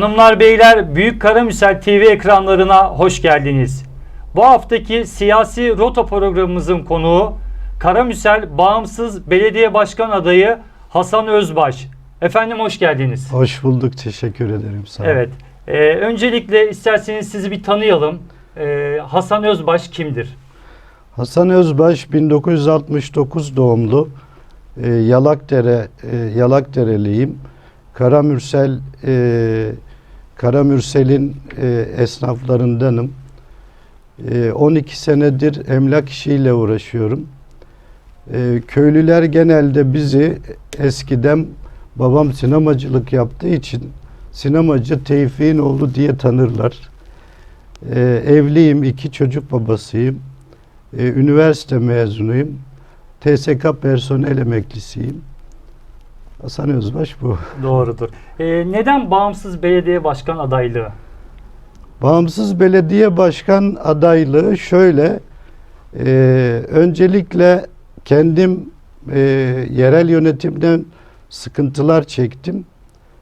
Hanımlar beyler Büyük Karamüsel TV ekranlarına hoş geldiniz. Bu haftaki siyasi rota programımızın konuğu Karamüsel Bağımsız Belediye Başkan Adayı Hasan Özbaş. Efendim hoş geldiniz. Hoş bulduk. Teşekkür ederim. Sağ olun. Evet. e, öncelikle isterseniz sizi bir tanıyalım. E, Hasan Özbaş kimdir? Hasan Özbaş 1969 doğumlu. E, Yalakdere e, Yalakdereliyim. Karamürsel e, Karamürsel'in e, esnaflarındanım. E, 12 senedir emlak işiyle uğraşıyorum. E, köylüler genelde bizi eskiden babam sinemacılık yaptığı için sinemacı Tevfik'in oğlu diye tanırlar. E, evliyim, iki çocuk babasıyım. E, üniversite mezunuyum. TSK personel emeklisiyim. Hasan Özbaş bu. Doğrudur. E, neden Bağımsız Belediye Başkan adaylığı? Bağımsız belediye başkan adaylığı şöyle. e, öncelikle kendim e, yerel yönetimden sıkıntılar çektim.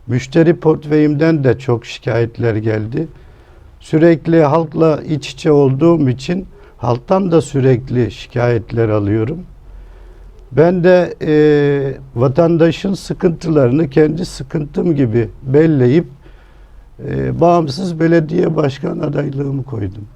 Müşteri portföyümden de çok şikayetler geldi. Sürekli halkla iç içe olduğum için halktan da sürekli şikayetler alıyorum. Ben de e, vatandaşın sıkıntılarını kendi sıkıntım gibi belleyip e, bağımsız belediye başkan adaylığımı koydum.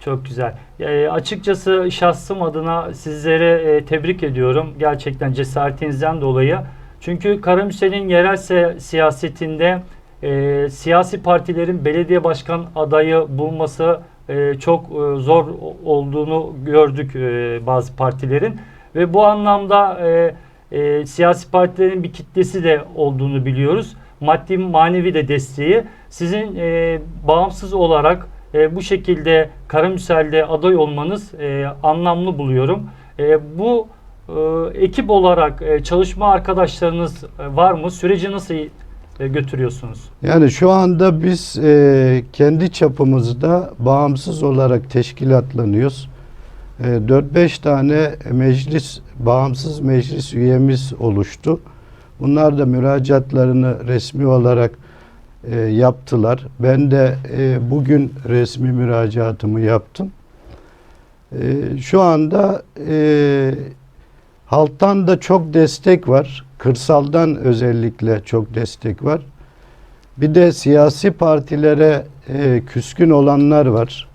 Çok güzel. E, açıkçası şahsım adına sizlere e, tebrik ediyorum. Gerçekten cesaretinizden dolayı. Çünkü Karamüsel'in yerel se- siyasetinde e, siyasi partilerin belediye başkan adayı bulması e, çok e, zor olduğunu gördük e, bazı partilerin. Ve bu anlamda e, e, siyasi partilerin bir kitlesi de olduğunu biliyoruz. Maddi manevi de desteği. Sizin e, bağımsız olarak e, bu şekilde Karamüsel'de aday olmanız e, anlamlı buluyorum. E, bu e, ekip olarak e, çalışma arkadaşlarınız e, var mı? Süreci nasıl e, götürüyorsunuz? Yani şu anda biz e, kendi çapımızda bağımsız olarak teşkilatlanıyoruz. E, 4-5 tane meclis, bağımsız meclis üyemiz oluştu. Bunlar da müracaatlarını resmi olarak e, yaptılar. Ben de e, bugün resmi müracaatımı yaptım. E, şu anda e, halktan da çok destek var. Kırsaldan özellikle çok destek var. Bir de siyasi partilere e, küskün olanlar var.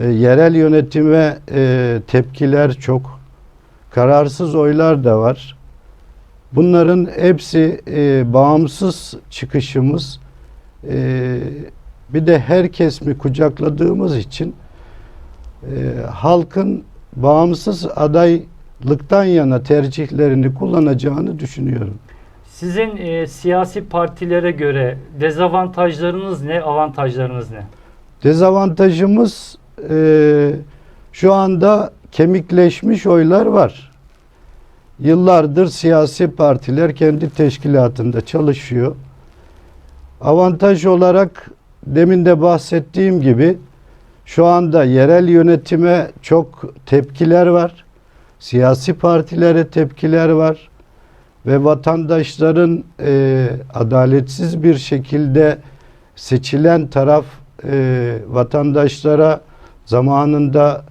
E, yerel yönetime e, tepkiler çok. Kararsız oylar da var. Bunların hepsi e, bağımsız çıkışımız. E, bir de herkes mi kucakladığımız için e, halkın bağımsız adaylıktan yana tercihlerini kullanacağını düşünüyorum. Sizin e, siyasi partilere göre dezavantajlarınız ne, avantajlarınız ne? Dezavantajımız e, şu anda kemikleşmiş oylar var. Yıllardır siyasi partiler kendi teşkilatında çalışıyor. Avantaj olarak demin de bahsettiğim gibi şu anda yerel yönetime çok tepkiler var. Siyasi partilere tepkiler var ve vatandaşların e, adaletsiz bir şekilde seçilen taraf e, vatandaşlara zamanında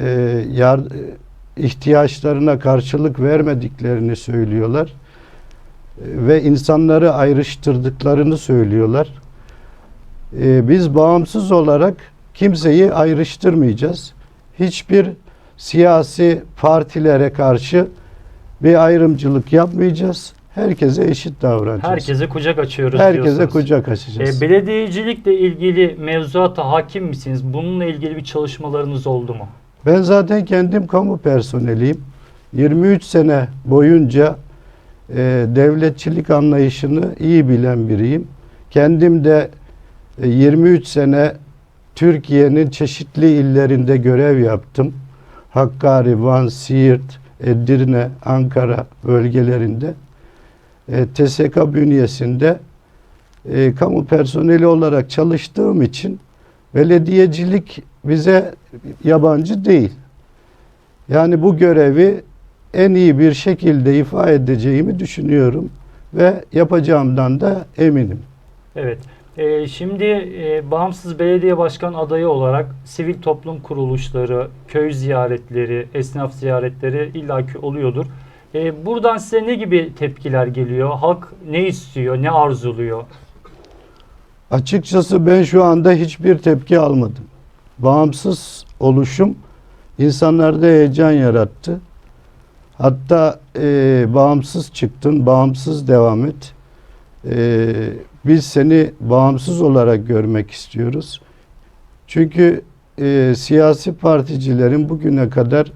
e, yar, ihtiyaçlarına karşılık vermediklerini söylüyorlar E, ve insanları ayrıştırdıklarını söylüyorlar. E, biz bağımsız olarak kimseyi ayrıştırmayacağız. Hiçbir siyasi partilere karşı bir ayrımcılık yapmayacağız. Herkese eşit davranacağız. Herkese kucak açıyoruz Herkese diyorsunuz. kucak açacağız. E, belediyecilikle ilgili mevzuata hakim misiniz? Bununla ilgili bir çalışmalarınız oldu mu? Ben zaten kendim kamu personeliyim. 23 sene boyunca e, devletçilik anlayışını iyi bilen biriyim. Kendim de e, 23 sene Türkiye'nin çeşitli illerinde görev yaptım. Hakkari, Van, Siirt, Edirne, Ankara bölgelerinde. E, TSK bünyesinde e, kamu personeli olarak çalıştığım için belediyecilik bize yabancı değil. Yani bu görevi en iyi bir şekilde ifa edeceğimi düşünüyorum ve yapacağımdan da eminim. Evet. Ee, şimdi e, bağımsız belediye başkan adayı olarak sivil toplum kuruluşları, köy ziyaretleri, esnaf ziyaretleri illaki oluyordur. Ee, buradan size ne gibi tepkiler geliyor? Halk ne istiyor, ne arzuluyor? Açıkçası ben şu anda hiçbir tepki almadım. Bağımsız oluşum insanlarda heyecan yarattı. Hatta e, bağımsız çıktın, bağımsız devam et. E, biz seni bağımsız olarak görmek istiyoruz. Çünkü e, siyasi particilerin bugüne kadar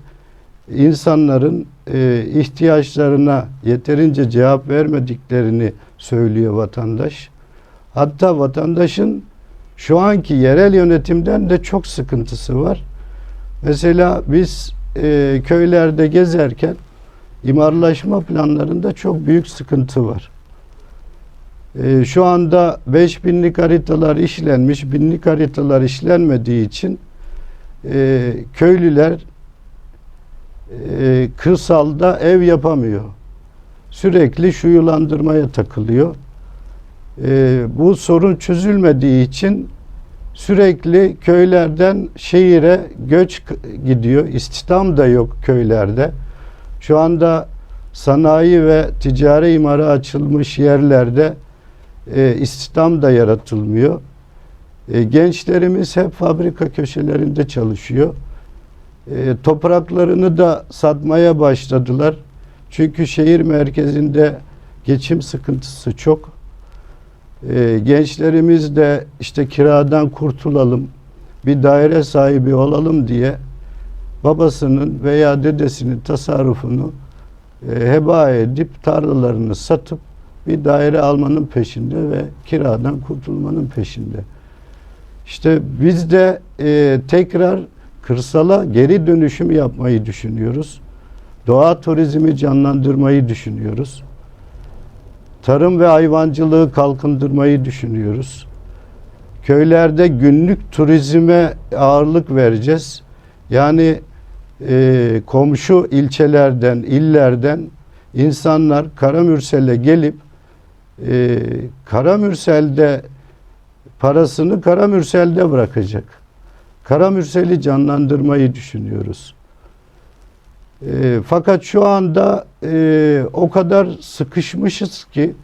insanların e, ihtiyaçlarına yeterince cevap vermediklerini söylüyor vatandaş. Hatta vatandaşın şu anki yerel yönetimden de çok sıkıntısı var. Mesela biz e, köylerde gezerken imarlaşma planlarında çok büyük sıkıntı var. E, şu anda 5000'lik haritalar işlenmiş, binlik haritalar işlenmediği için e, köylüler e, kırsalda ev yapamıyor. Sürekli şuyulandırmaya takılıyor. Ee, bu sorun çözülmediği için sürekli köylerden şehire göç gidiyor. İstihdam da yok köylerde. Şu anda sanayi ve ticari imara açılmış yerlerde e, istihdam da yaratılmıyor. E, gençlerimiz hep fabrika köşelerinde çalışıyor. E, topraklarını da satmaya başladılar. Çünkü şehir merkezinde geçim sıkıntısı çok. Ee, gençlerimiz de işte kiradan kurtulalım, bir daire sahibi olalım diye babasının veya dedesinin tasarrufunu e, heba edip tarlalarını satıp bir daire almanın peşinde ve kiradan kurtulmanın peşinde. İşte biz de e, tekrar kırsala geri dönüşüm yapmayı düşünüyoruz. Doğa turizmi canlandırmayı düşünüyoruz. Tarım ve hayvancılığı kalkındırmayı düşünüyoruz. Köylerde günlük turizme ağırlık vereceğiz. Yani e, komşu ilçelerden, illerden insanlar Karamürsel'e gelip e, Karamürsel'de parasını Karamürsel'de bırakacak. Karamürsel'i canlandırmayı düşünüyoruz. E, fakat şu anda e, o kadar sıkışmışız ki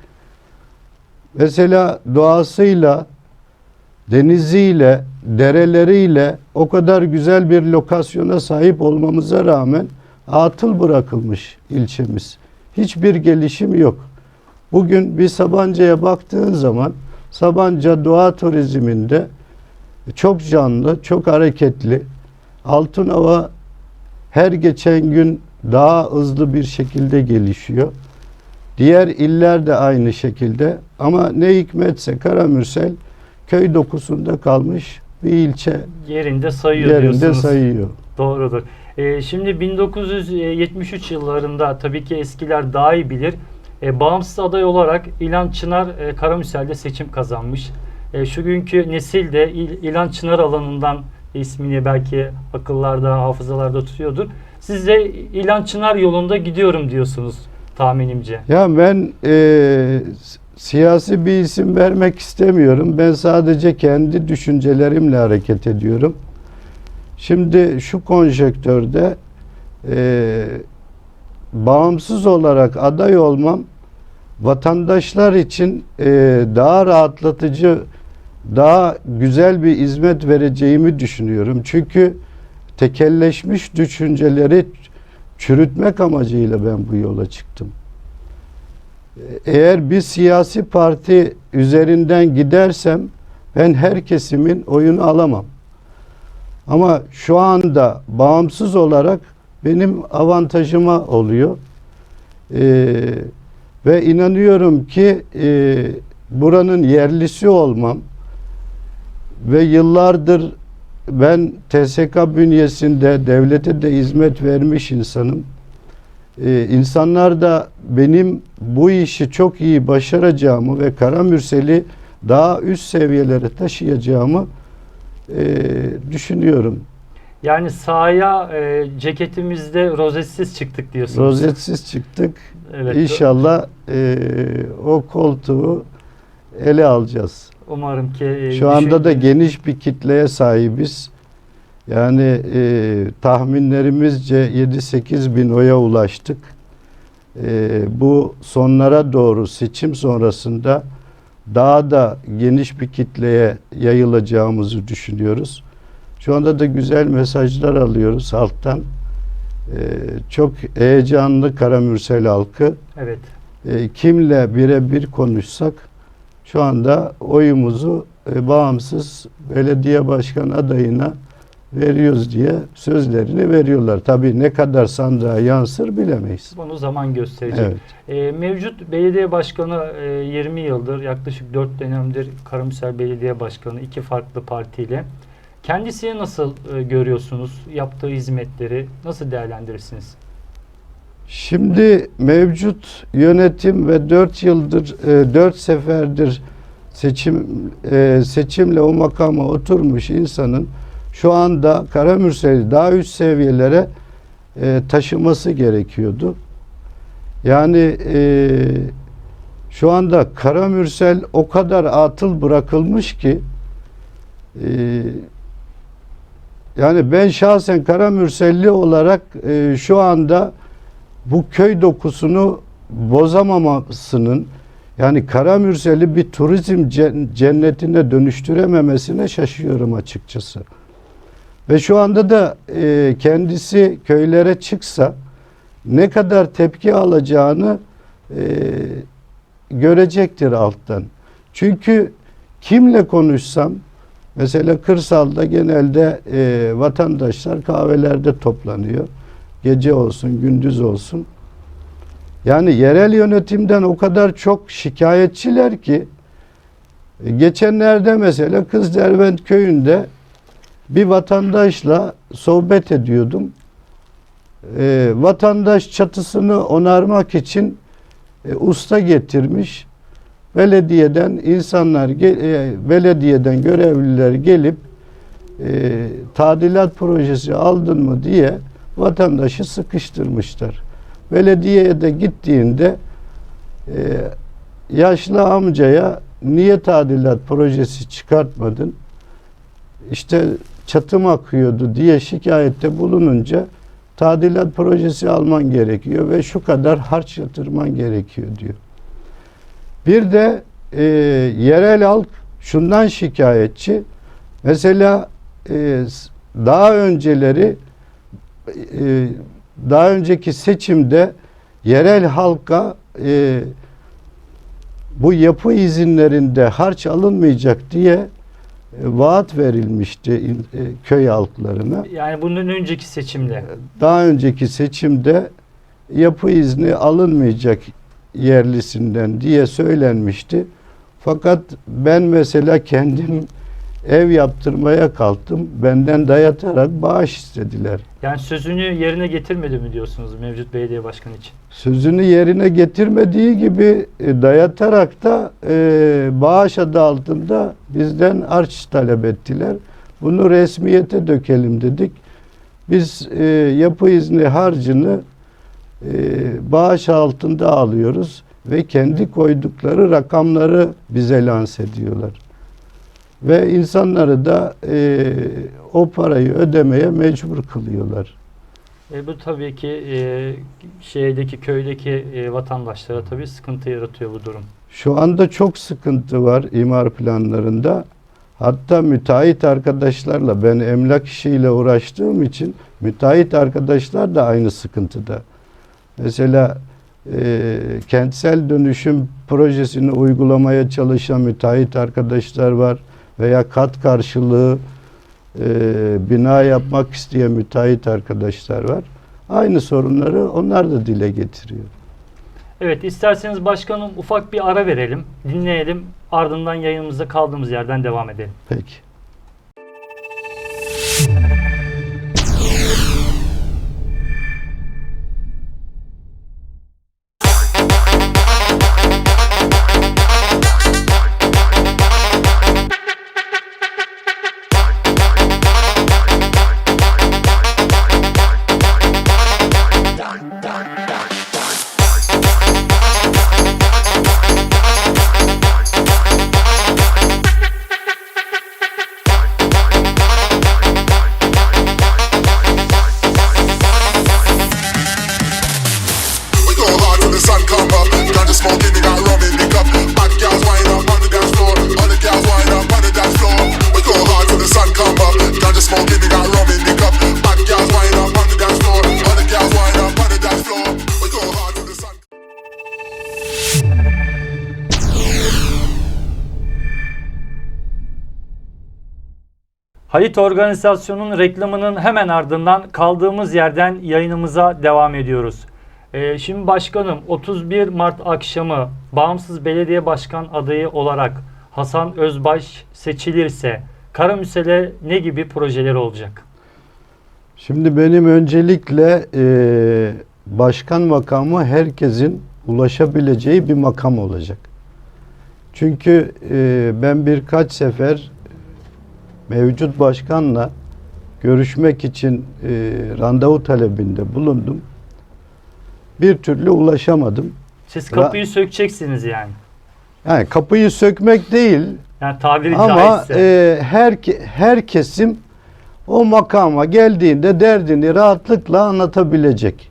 mesela doğasıyla, deniziyle, dereleriyle o kadar güzel bir lokasyona sahip olmamıza rağmen atıl bırakılmış ilçemiz. Hiçbir gelişim yok. Bugün bir Sabancı'ya baktığın zaman Sabancı doğa turizminde çok canlı, çok hareketli. Altınova her geçen gün daha hızlı bir şekilde gelişiyor. Diğer iller de aynı şekilde ama ne hikmetse Karamürsel köy dokusunda kalmış bir ilçe Yerinde sayıyor yerinde diyorsunuz. sayıyor. Doğrudur. Ee, şimdi 1973 yıllarında tabii ki eskiler daha iyi bilir. E, bağımsız aday olarak İlan Çınar e, Karamüsel'de seçim kazanmış. E, şu günkü nesil de İl- İlan Çınar alanından ismini belki akıllarda, hafızalarda tutuyordur. Siz de İlan Çınar yolunda gidiyorum diyorsunuz tahminimce. Ya ben e, siyasi bir isim vermek istemiyorum. Ben sadece kendi düşüncelerimle hareket ediyorum. Şimdi şu konjektörde e, bağımsız olarak aday olmam vatandaşlar için e, daha rahatlatıcı, daha güzel bir hizmet vereceğimi düşünüyorum. Çünkü tekelleşmiş düşünceleri çürütmek amacıyla ben bu yola çıktım. Eğer bir siyasi parti üzerinden gidersem ben her kesimin oyunu alamam. Ama şu anda bağımsız olarak benim avantajıma oluyor. Ee, ve inanıyorum ki e, buranın yerlisi olmam ve yıllardır ben TSK bünyesinde devlete de hizmet vermiş insanım. Ee, insanlar da benim bu işi çok iyi başaracağımı ve Karamürsel'i daha üst seviyelere taşıyacağımı e, düşünüyorum. Yani sahaya e, ceketimizde rozetsiz çıktık diyorsunuz. Rozetsiz çıktık. Evet. İnşallah e, o koltuğu ele alacağız. Umarım ki e, Şu anda da geniş bir kitleye sahibiz. Yani e, tahminlerimizce 7-8 bin oya ulaştık. E, bu sonlara doğru seçim sonrasında daha da geniş bir kitleye yayılacağımızı düşünüyoruz. Şu anda da güzel mesajlar alıyoruz halktan. E, çok heyecanlı Karamürsel halkı. Evet. E, kimle birebir konuşsak şu anda oyumuzu e, bağımsız belediye başkan adayına veriyoruz diye sözlerini veriyorlar. Tabii ne kadar sandığa yansır bilemeyiz. Bunu zaman gösterecek. Evet. E, mevcut belediye başkanı e, 20 yıldır yaklaşık 4 dönemdir Karamürsel Belediye Başkanı iki farklı partiyle. Kendisini nasıl e, görüyorsunuz? Yaptığı hizmetleri nasıl değerlendirirsiniz? Şimdi mevcut yönetim ve 4 yıldır, 4 seferdir seçim e, seçimle o makama oturmuş insanın şu anda Karamürsel'i daha üst seviyelere e, taşıması gerekiyordu. Yani e, şu anda Karamürsel o kadar atıl bırakılmış ki e, yani ben şahsen Karamürselli olarak e, şu anda bu köy dokusunu bozamamasının yani Karamürsel'i bir turizm cen- cennetine dönüştürememesine şaşıyorum açıkçası. Ve şu anda da e, kendisi köylere çıksa ne kadar tepki alacağını e, görecektir alttan. Çünkü kimle konuşsam mesela kırsalda genelde e, vatandaşlar kahvelerde toplanıyor. Gece olsun, gündüz olsun. Yani yerel yönetimden o kadar çok şikayetçiler ki e, geçenlerde mesela Kızderbent köyünde bir vatandaşla sohbet ediyordum. E, vatandaş çatısını onarmak için e, usta getirmiş. Belediyeden insanlar, e, belediyeden görevliler gelip e, tadilat projesi aldın mı diye vatandaşı sıkıştırmışlar. Belediyeye de gittiğinde e, yaşlı amcaya niye tadilat projesi çıkartmadın? İşte çatım akıyordu diye şikayette bulununca tadilat projesi alman gerekiyor ve şu kadar harç yatırman gerekiyor diyor. Bir de e, yerel halk şundan şikayetçi. Mesela e, daha önceleri e, daha önceki seçimde yerel halka e, bu yapı izinlerinde harç alınmayacak diye e, vaat verilmişti e, köy halklarına. Yani bunun önceki seçimde. Daha önceki seçimde yapı izni alınmayacak yerlisinden diye söylenmişti. Fakat ben mesela kendim ev yaptırmaya kalktım. Benden dayatarak bağış istediler. Yani sözünü yerine getirmedi mi diyorsunuz mevcut belediye başkanı için? Sözünü yerine getirmediği gibi e, dayatarak da e, bağış adı altında bizden harç talep ettiler. Bunu resmiyete dökelim dedik. Biz e, yapı izni harcını e, bağış altında alıyoruz ve kendi koydukları rakamları bize lanse ediyorlar. Ve insanları da e, o parayı ödemeye mecbur kılıyorlar. E, bu tabii ki e, şeydeki köydeki e, vatandaşlara tabii sıkıntı yaratıyor bu durum. Şu anda çok sıkıntı var imar planlarında. Hatta müteahhit arkadaşlarla ben emlak işiyle uğraştığım için müteahhit arkadaşlar da aynı sıkıntıda. Mesela e, kentsel dönüşüm projesini uygulamaya çalışan müteahhit arkadaşlar var veya kat karşılığı e, bina yapmak isteyen müteahhit arkadaşlar var. Aynı sorunları onlar da dile getiriyor. Evet isterseniz başkanım ufak bir ara verelim, dinleyelim. Ardından yayınımızda kaldığımız yerden devam edelim. Peki. Halit Organizasyonu'nun reklamının hemen ardından kaldığımız yerden yayınımıza devam ediyoruz. Ee, şimdi başkanım 31 Mart akşamı bağımsız belediye başkan adayı olarak Hasan Özbaş seçilirse Karamüsel'e ne gibi projeler olacak? Şimdi benim öncelikle e, başkan makamı herkesin ulaşabileceği bir makam olacak. Çünkü e, ben birkaç sefer mevcut başkanla görüşmek için e, randevu talebinde bulundum. Bir türlü ulaşamadım. Siz kapıyı sökeceksiniz yani. Yani kapıyı sökmek değil Yani tabiri ama caizse. e, her her kesim o makama geldiğinde derdini rahatlıkla anlatabilecek.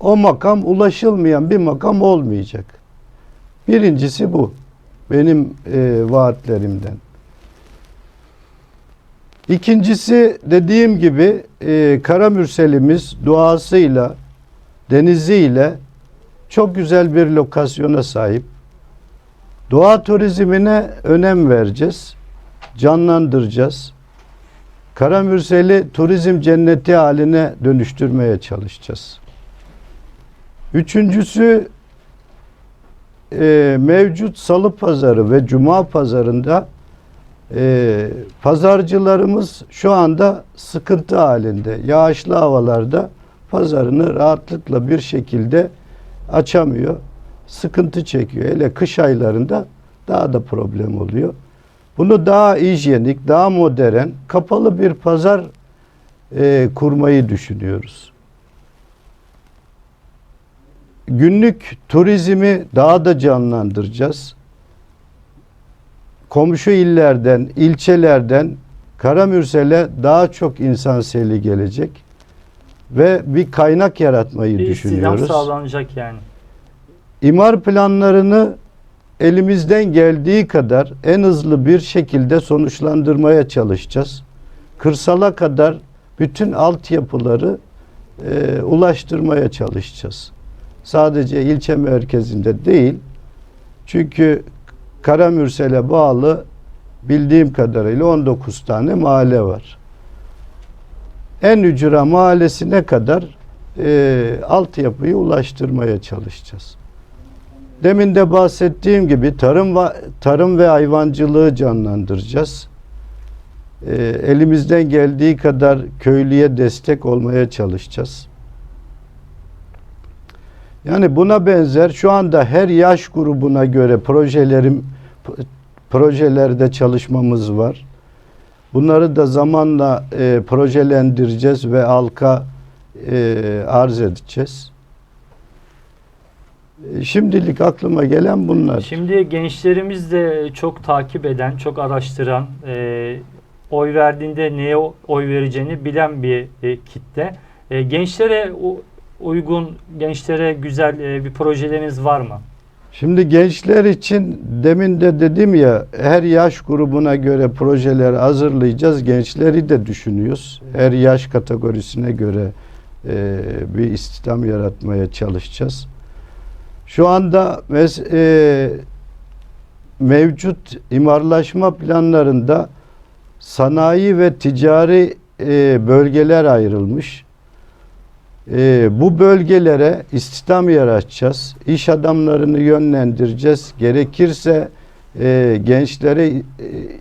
O makam ulaşılmayan bir makam olmayacak. Birincisi bu. Benim e, vaatlerimden. İkincisi dediğim gibi e, Karamürselimiz duasıyla, deniziyle çok güzel bir lokasyona sahip. Doğa turizmine önem vereceğiz. Canlandıracağız. Karamürsel'i turizm cenneti haline dönüştürmeye çalışacağız. Üçüncüsü e, mevcut salı pazarı ve cuma pazarında e, pazarcılarımız şu anda sıkıntı halinde. Yağışlı havalarda pazarını rahatlıkla bir şekilde açamıyor. Sıkıntı çekiyor. Hele kış aylarında daha da problem oluyor. Bunu daha hijyenik, daha modern, kapalı bir pazar e, kurmayı düşünüyoruz. Günlük turizmi daha da canlandıracağız. Komşu illerden, ilçelerden Karamürsel'e daha çok insan seli gelecek ve bir kaynak yaratmayı bir düşünüyoruz. sağlanacak yani. İmar planlarını elimizden geldiği kadar en hızlı bir şekilde sonuçlandırmaya çalışacağız. Kırsala kadar bütün altyapıları e, ulaştırmaya çalışacağız. Sadece ilçe merkezinde değil. Çünkü Karamürsel'e bağlı bildiğim kadarıyla 19 tane mahalle var. En ücra mahallesine kadar e, altyapıyı ulaştırmaya çalışacağız. Demin de bahsettiğim gibi tarım ve tarım ve hayvancılığı canlandıracağız. E, elimizden geldiği kadar köylüye destek olmaya çalışacağız. Yani buna benzer şu anda her yaş grubuna göre projelerim projelerde çalışmamız var. Bunları da zamanla e, projelendireceğiz ve halka e, arz edeceğiz. E, Şimdilik aklıma gelen bunlar. Şimdi gençlerimiz de çok takip eden, çok araştıran, e, oy verdiğinde neye oy vereceğini bilen bir e, kitle. E, gençlere u- uygun, gençlere güzel e, bir projeleriniz var mı? Şimdi gençler için demin de dedim ya her yaş grubuna göre projeler hazırlayacağız. Gençleri de düşünüyoruz. Her yaş kategorisine göre e, bir istihdam yaratmaya çalışacağız. Şu anda mes- e, mevcut imarlaşma planlarında sanayi ve ticari e, bölgeler ayrılmış. Ee, bu bölgelere istihdam yaratacağız. İş adamlarını yönlendireceğiz. Gerekirse e, gençlere e,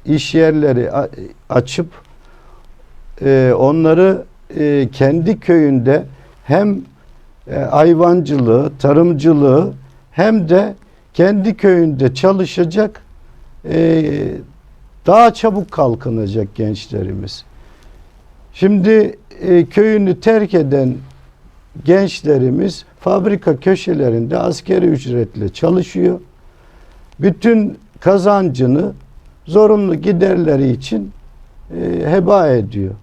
iş yerleri açıp e, onları e, kendi köyünde hem e, hayvancılığı, tarımcılığı hem de kendi köyünde çalışacak e, daha çabuk kalkınacak gençlerimiz. Şimdi e, köyünü terk eden gençlerimiz fabrika köşelerinde askeri ücretle çalışıyor. Bütün kazancını zorunlu giderleri için e, heba ediyor.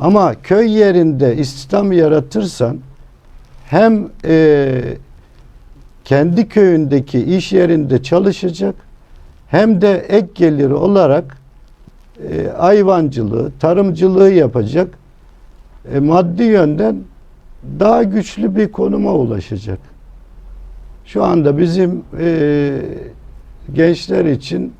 Ama köy yerinde istihdam yaratırsan hem e, kendi köyündeki iş yerinde çalışacak hem de ek geliri olarak e, hayvancılığı, tarımcılığı yapacak. E, maddi yönden daha güçlü bir konuma ulaşacak. Şu anda bizim e, gençler için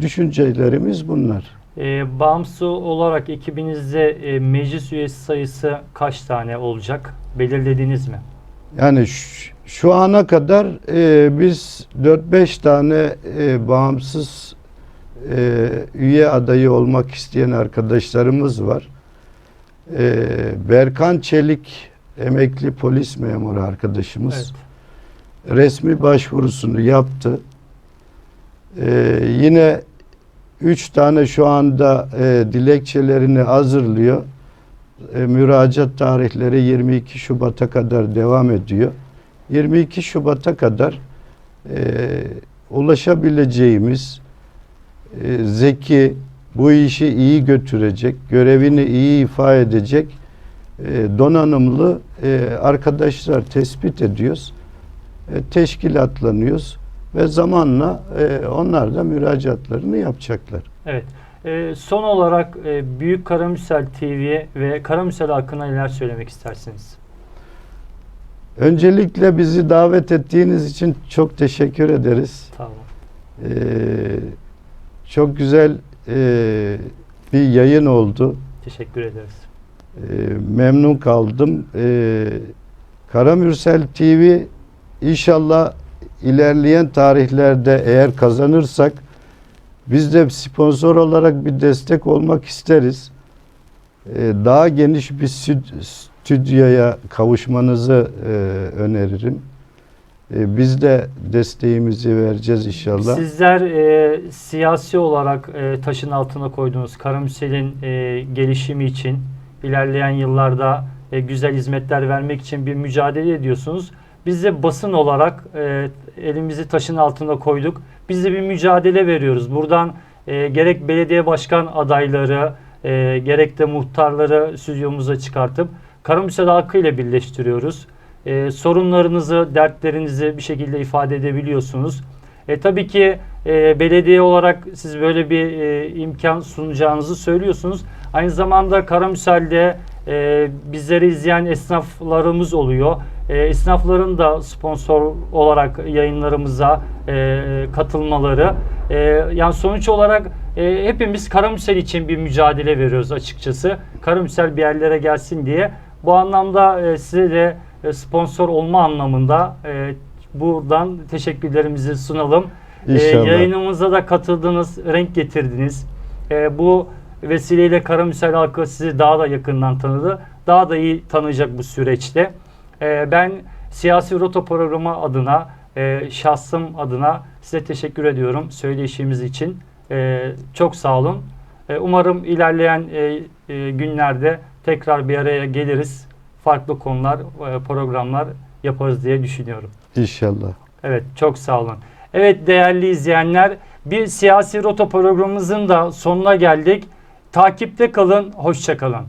düşüncelerimiz bunlar. E, bağımsız olarak ekibinizde e, meclis üyesi sayısı kaç tane olacak? Belirlediniz mi? Yani şu, şu ana kadar e, biz 4-5 tane e, bağımsız e, üye adayı olmak isteyen arkadaşlarımız var. E, Berkan Çelik emekli polis memuru arkadaşımız Evet. resmi başvurusunu yaptı. E, yine 3 tane şu anda e, dilekçelerini hazırlıyor. E, müracaat tarihleri 22 Şubat'a kadar devam ediyor. 22 Şubat'a kadar e, ulaşabileceğimiz e, zeki, bu işi iyi götürecek, görevini iyi ifa edecek e, donanımlı e, arkadaşlar tespit ediyoruz. E, teşkilatlanıyoruz ve zamanla onlar da müracaatlarını yapacaklar. Evet. Son olarak Büyük Karamürsel TV ve Karamürsel hakkında neler söylemek istersiniz? Öncelikle bizi davet ettiğiniz için çok teşekkür ederiz. Tamam. Ee, çok güzel e, bir yayın oldu. Teşekkür ederiz. Ee, memnun kaldım. Ee, Karamürsel TV inşallah ilerleyen tarihlerde eğer kazanırsak biz de sponsor olarak bir destek olmak isteriz. Ee, daha geniş bir stü- stüdyoya kavuşmanızı e, öneririm. Ee, biz de desteğimizi vereceğiz inşallah. Sizler e, siyasi olarak e, taşın altına koyduğunuz Karamürsel'in e, gelişimi için ilerleyen yıllarda e, güzel hizmetler vermek için bir mücadele ediyorsunuz. Biz de basın olarak e, elimizi taşın altına koyduk. Biz de bir mücadele veriyoruz. Buradan e, gerek belediye başkan adayları e, gerek de muhtarları stüdyomuza çıkartıp Karamürsel halkıyla birleştiriyoruz. E, sorunlarınızı, dertlerinizi bir şekilde ifade edebiliyorsunuz. E, tabii ki e, belediye olarak siz böyle bir e, imkan sunacağınızı söylüyorsunuz. Aynı zamanda Karamürsel'de e, bizleri izleyen esnaflarımız oluyor. E, esnafların da sponsor olarak yayınlarımıza e, katılmaları. E, yani sonuç olarak e, hepimiz Karamürsel için bir mücadele veriyoruz açıkçası. Karamürsel bir yerlere gelsin diye. Bu anlamda e, size de sponsor olma anlamında e, buradan teşekkürlerimizi sunalım. E, yayınımıza da katıldınız, renk getirdiniz. E, bu vesileyle Karamürsel halkı sizi daha da yakından tanıdı. Daha da iyi tanıyacak bu süreçte. E, ben Siyasi Rota programı adına, e, şahsım adına size teşekkür ediyorum söyleyişimiz için. E, çok sağ olun. E, umarım ilerleyen e, e, günlerde tekrar bir araya geliriz. Farklı konular, e, programlar yaparız diye düşünüyorum. İnşallah. Evet çok sağ olun. Evet değerli izleyenler bir siyasi rota programımızın da sonuna geldik. Takipte kalın, hoşça kalın.